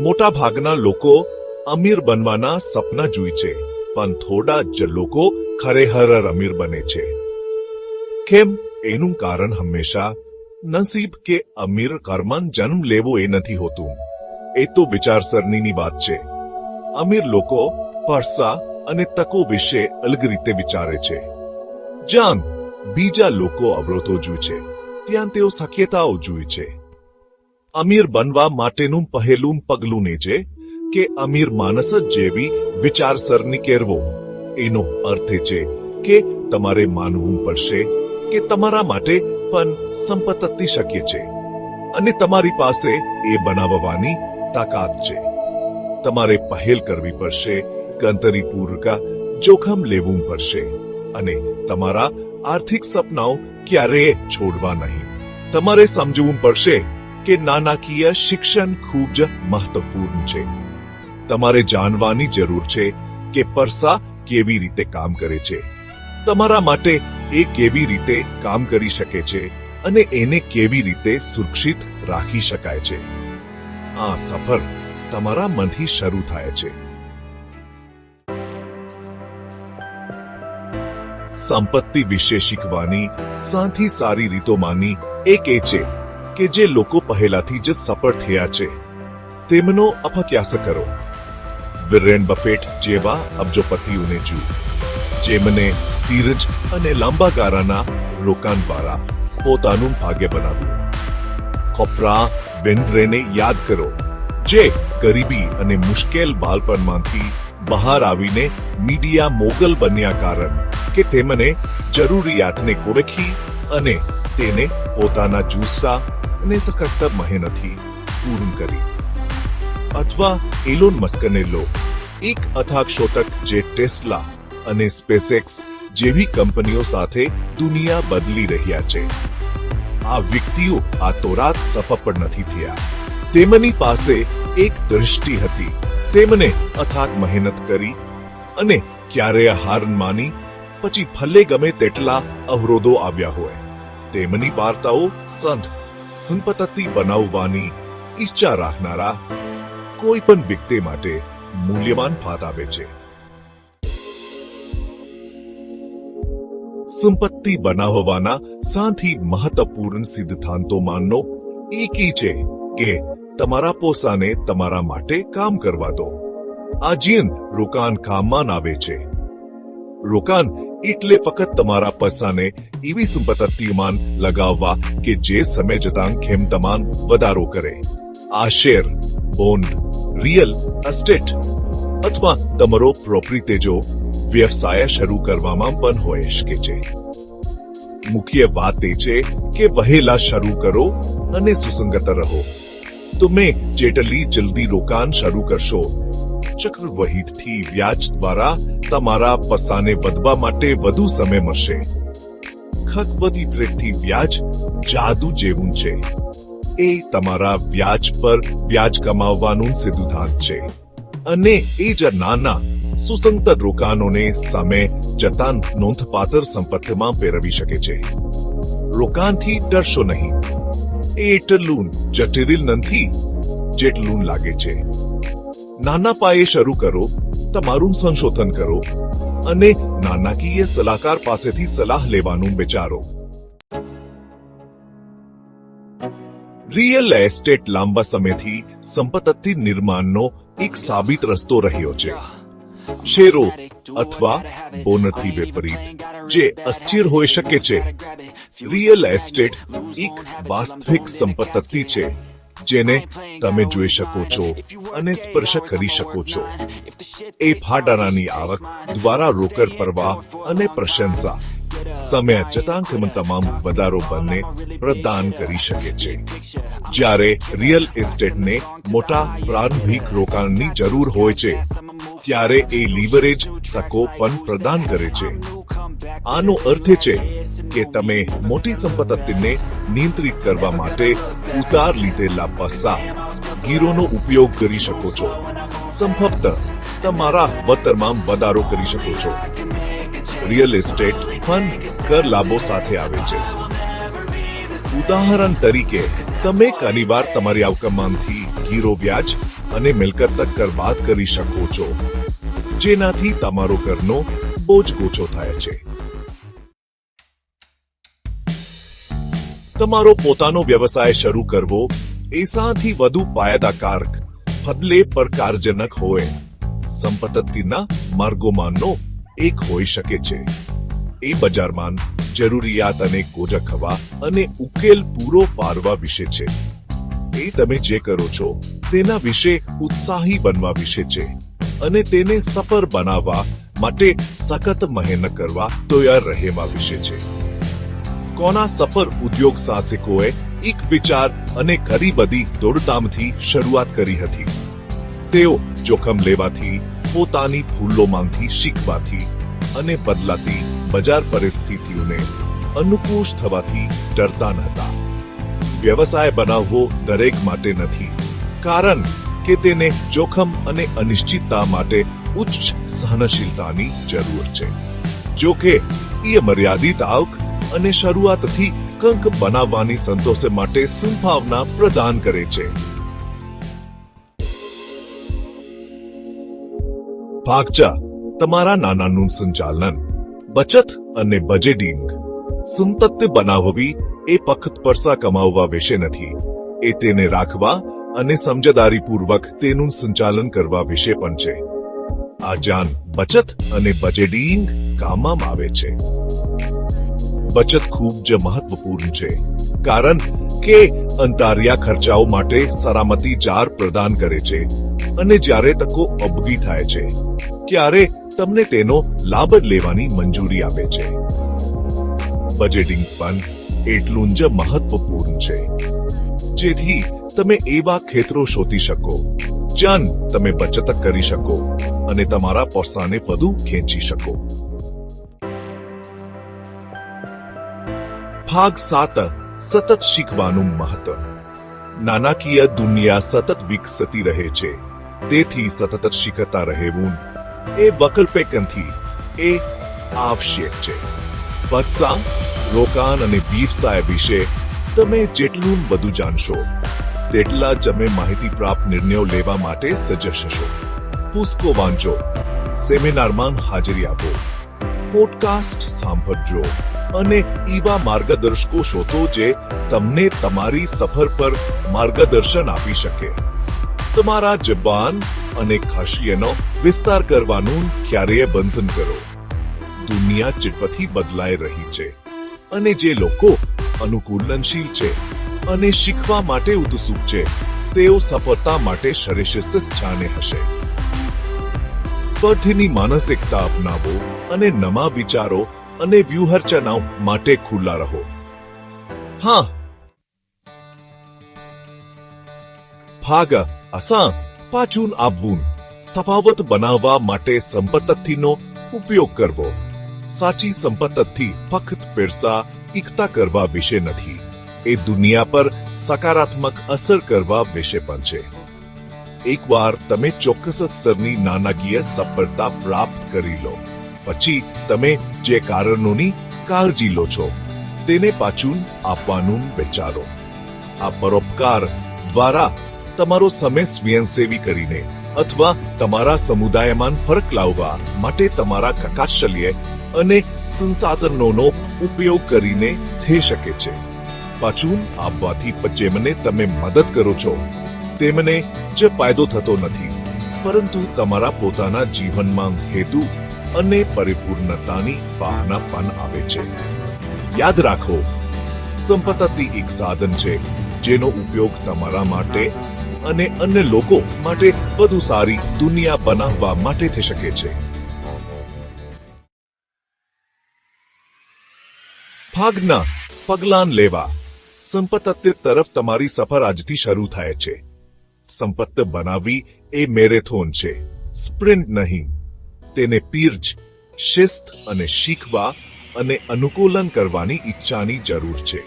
મોટા ભાગના લોકો અમીર બનવાના સપના જુએ છે, પણ થોડા જ લોકો ખરેખર અમીર બને છે. કેમ? એનું કારણ હંમેશા નસીબ કે અમીર કર્મન જન્મ લેવો એ નથી હોતું. એ તો વિચારસરણીની વાત છે. અમીર લોકો પરસા અને તકો વિશે અલગ રીતે વિચારે છે. જ્યાં બીજા લોકો અવરોધો જુએ છે. ત્યાં તેઓ શક્યતાઓ જુએ છે. અમીર બનવા માટેનું પહેલું પગલું ને કે અમીર માણસ જેવી વિચારસરણી કેરવો એનો અર્થ છે કે તમારે માનવું પડશે કે તમારા માટે પણ સંપત્તિ શક્ય છે અને તમારી પાસે એ બનાવવાની તાકાત છે. તમારે પહેલ કરવી પડશે ગંતરીપૂર્વક જોખમ લેવું પડશે અને તમારા આર્થિક સપનાઓ ક્યારેય છોડવા નહીં. તમારે સમજવું પડશે કે નાણાકીય શિક્ષણ ખૂબ જ મહત્વપૂર્ણ છે. તમારે જાણવાની જરૂર છે કે પરસા કેવી રીતે કામ કરે છે. તમારા માટે એ કેવી રીતે કામ કરી શકે છે અને એને કેવી રીતે સુરક્ષિત રાખી શકાય છે. આ સફર તમારા મનથી શરૂ થાય છે. સંપત્તિ વિશે શીખવાની, સાથી સારી રીતોમાંની એક એ છે કે જે લોકો પહેલાથી જ સફળ થયા છે, તેમનો અભ્યાસ કરો. વિરેન બફેટ, જેવા અબજોપતિઓને જુઓ, જેમને ધીરજ અને લાંબા ગાળાના રોકાણ દ્વારા પોતાનું ભાગ્ય બનાવ્યું. કોપરા વેન્ડ્રેને યાદ કરો, જે ગરીબી અને મુશ્કેલ બાળપણમાંથી બહાર આવીને મીડિયા મોગલ બન્યા કારણ કે તેમને જરૂરિયાતને ઓળખી અને તેને પોતાના જુસ્સા અને સખત મહેનતથી પૂર્ણ કરી. અથવા એલોન મસ્કને લો. એક અથાગ શોધક જે ટેસ્લા અને સ્પેસએક્સ જેવી કંપનીઓ સાથે દુનિયા બદલી રહ્યા છે. આ વ્યક્તિઓ આ તોરાત સફળ નથી થયા. તેમની પાસે એક દૃષ્ટિ હતી. તેમને અથાગ મહેનત કરી અને ક્યારેય હાર માની, પછી ભલે ગમે તેટલા અવરોધો આવ્યા હોય. તેમની વાર્તાઓ સંત સંપત્તિ બનાવવાની ઈચ્છા રાખનારા કોઈ પણ વ્યક્તિ માટે મૂલ્યવાન ફાત આપે છે. સંપત્તિ બનાવવાના સાથી મહત્વપૂર્ણ સિદ્ધાંતોમાંનો એક ઈ છે કે તમારા પોસાને તમારા માટે કામ કરવા દો. આજીવન રોકાણ કામમાં આવે છે. રોકાણ એટલે ફક્ત તમારા પૈસાને એવી સંપત્તિમાં લગાવવા કે જે સમય જતાં ખેમતમાન વધારો કરે. આ શેર, બોન્ડ, રિયલ એસ્ટેટ અથવા તમારો પ્રોપરી તેજો વ્યવસાય શરૂ કરવામાં પણ હોઈ શકે છે. મુખ્ય વાત એ છે કે વહેલા શરૂ કરો અને સુસંગત રહો. તમે જેટલી જલ્દી રોકાણ શરૂ કરશો ચક્રવહીથી વ્યાજ દ્વારા તમારા પસાને વધવા માટે વધુ સમય મળશે. ખતવતી પ્રેટથી વ્યાજ જાદુ જેવું છે. એ તમારા વ્યાજ પર વ્યાજ કમાવવાનું સિદ્ધાંત છે. અને એ જ નાના, સુસંગત રોકાણોને સામે જતા નોંધપાત્ર સંપત્તિમાં ફેરવી શકે છે. રોકાણથી ડરશો નહીં. એટલું જટિલ નથી જેટલું લાગે છે. નાના પાયે શરૂ કરો, તમારું સંશોધન કરો અને નાણાકીય સલાહકાર પાસેથી સલાહ લેવાનું વિચારો. રિયલ એસ્ટેટ લાંબા સમયથી સંપત્તિ નિર્માણનો એક સાબિત રસ્તો રહ્યો છે. શેરો અથવા બોનથી વિપરીત, જે અસ્થિર હોઈ શકે છે. રિયલ એસ્ટેટ એક વાસ્તવિક સંપત્તિ છે. જેને તમે જોઈ શકો છો અને સ્પર્શ કરી શકો છો. એ ફાડાનાની આવક દ્વારા રોકડ પ્રવાહ અને પ્રશંસા. સમય જતાં તમામ વધારો બંને પ્રદાન કરી શકે છે. જ્યારે રિયલ એસ્ટેટને મોટા પ્રારંભિક રોકાણની જરૂર હોય છે, ત્યારે એ લીવરેજ તકો પણ પ્રદાન કરે છે. આનો અર્થ છે કે તમે મોટી સંપત્તિને નિયંત્રિત કરવા માટે ઉતાર લીધેલા પૈસા ગીરોનો ઉપયોગ કરી શકો છો. સંભવત તમારા વતરમાં વધારો કરી શકો છો. રિયલ એસ્ટેટ પણ કર લાભો સાથે આવે છે. ઉદાહરણ તરીકે, તમે ઘણીવાર તમારી આવકમાંથી ગીરો વ્યાજ અને મિલકત બરબાદ કરી શકો છો, જેનાથી તમારો ઘરનો બોજ ઓછો થાય છે. તમારો પોતાનો વ્યવસાય શરૂ કરવો એસાથી વધુ પાયદાકારક, ફદલે પડકારજનક હોય. સંપત્તિના માર્ગોમાંનો એક હોઈ શકે છે. એ બજારમાં જરૂરિયાત અને કોજખવા અને ઉકેલ પૂરો પાડવા વિશે છે. એ તમે જે કરો છો તેના વિશે ઉત્સાહી બનવા વિશે છે અને તેને સફળ બનાવવા માટે સખત મહેનત કરવા તૈયાર રહેવા વિશે છે. કોના સફળ ઉદ્યોગ સાહસિકોએ એક વિચાર અને ઘણી બધી દોડધામથી શરૂઆત કરી હતી. તેઓ જોખમ લેવાથી, પોતાની ભૂલોમાંથી શીખવાથી અને બદલાતી બજાર પરિસ્થિતિઓને અનુકૂળ થવાથી ડરતા નહોતા વ્યવસાય બનાવવો દરેક માટે નથી, કારણ કે તેને જોખમ અને અનિશ્ચિતતા માટે ઉચ્ચ સહનશીલતાની જરૂર છે. જો કે એ મર્યાદિત આવક અને શરૂઆતથી કંક બનાવવાની સંતોષ માટે સંભાવના પ્રદાન કરે છે. ભાગચા તમારા નાનાનું સંચાલન. બચત અને બજેટિંગ સંતત્ય બનાવવી એ પખત પરસા કમાવવા વિશે નથી. એ તેને રાખવા અને સમજદારીપૂર્વક તેનું સંચાલન કરવા વિશે પણ છે. આ જાન બચત અને બજેટિંગ કામમાં આવે છે. બચત ખૂબ જ મહત્વપૂર્ણ છે. કારણ કે અંતરિયા ખર્ચાઓ માટે સલામતી જાર પ્રદાન કરે છે અને જ્યારે તકો અબગી થાય છે, ત્યારે તમને તેનો લાભ લેવાની મંજૂરી આપે છે. બજેટિંગ પણ એટલું જ મહત્વપૂર્ણ છે. જેથી તમે એવા ક્ષેત્રો શોધી શકો, જ્યાં તમે બચત કરી શકો અને તમારા પોસાને વધુ ખેંચી શકો. ભાગ સાત, સતત શીખવાનું મહત્વ. નાણાકીય દુનિયા સતત વિકસતી રહે છે. તેથી સતત શીખતા રહેવું એ વકલ્પેકનથી એ આવશ્યક છે. પૈસા રોકાણ અને વ્યવસાય વિશે તમે જેટલું વધુ જાણશો, તેટલા તમે માહિતી પ્રાપ્ત નિર્ણયો લેવા માટે સજ્જ હશો. પુસ્તકો વાંચો, સેમિનારમાં હાજરી આપો, પોડકાસ્ટ સાંભળજો. અને એવા માર્ગદર્શકો શોધો જે તમને તમારી સફર પર માર્ગદર્શન આપી શકે. તમારા જબાન અને ખાશીયનો વિસ્તાર કરવાનું ક્યારેય બંધન કરો. દુનિયા ઝડપથી બદલાઈ રહી છે અને જે લોકો અનુકૂલનશીલ છે અને શીખવા માટે ઉત્સુક છે, તેઓ સફળતા માટે શ્રેષ્ઠ સ્થાને હશે. સ્પર્ધની માનસિકતા અપનાવો અને નવા વિચારો અને વ્યૂહરચનાઓ માટે ખુલ્લા રહો. હા. ભાગ અસા પાછું આવવું. તફાવત બનાવવા માટે સંપત્તિનો ઉપયોગ કરવો. સાચી સંપત્તિ, ફક્ત પૈસા એકતા કરવા વિશે નથી. એ દુનિયા પર સકારાત્મક અસર કરવા વિશે પણ છે. એકવાર તમે ચોક્કસ સ્તરની નાણાકીય સફળતા પ્રાપ્ત કરી લો. પછી તમે જે કારણોની કાળજી લો છો, તેને પાછું આપવાનું વિચારો. આ પરોપકાર દ્વારા તમારો સમય સ્વયંસેવી કરીને અથવા તમારા સમુદાયમાં ફરક લાવવા માટે તમારા કકાશલ્ય અને સંસાધનોનો ઉપયોગ કરીને થઈ શકે છે. પાછું આપવાથી જેમને તમે મદદ કરો છો, તેમને જે ફાયદો થતો નથી. પરંતુ તમારા પોતાના જીવનમાં હેતુ અને પરિપૂર્ણતાની ભાવના પણ આવે છે. યાદ રાખો, સંપત્તિ એક સાધન છે, જેનો ઉપયોગ તમારા માટે અને અન્ય લોકો માટે વધુ સારી દુનિયા બનાવવા માટે થઈ શકે છે. ભાગના પગલાં લેવા. સંપત્તિ તરફ તમારી સફર આજથી શરૂ થાય છે. સંપત્તિ બનાવવી એ મેરેથોન છે. સ્પ્રિન્ટ નહીં. તેને પીરજ શિસ્ત અને શીખવા અને અનુકૂલન કરવાની ઈચ્છાની જરૂર છે.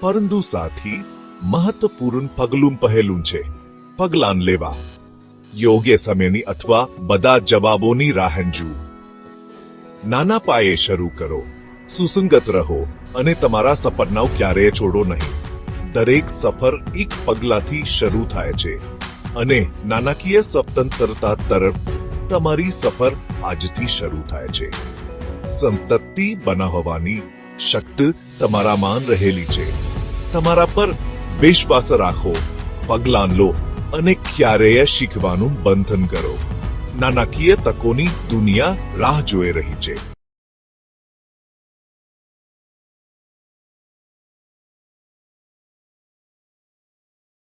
પરંતુ સાથી, મહત્વપૂર્ણ પગલું પહેલું છે, પગલાં લેવા. યોગ્ય સમયની અથવા બધા જવાબોની રાહંજુ. નાના પાયે શરૂ કરો. સુસંગત રહો અને તમારા સપનાઓ ક્યારેય છોડો નહીં. દરેક સફર એક પગલાથી શરૂ થાય છે. અને નાણાકીય સ્વતંત્રતા તરફ તમારી સફર આજથી શરૂ થાય છે. સંતતિ બનાવવાની શક્તિ તમારામાં રહેલી છે. તમારા પર વિશ્વાસ રાખો, પગલાં લો અને ક્યારેય શીખવાનું બંધન કરો. નાણાકીય તકોની દુનિયા રાહ જોઈ રહી છે.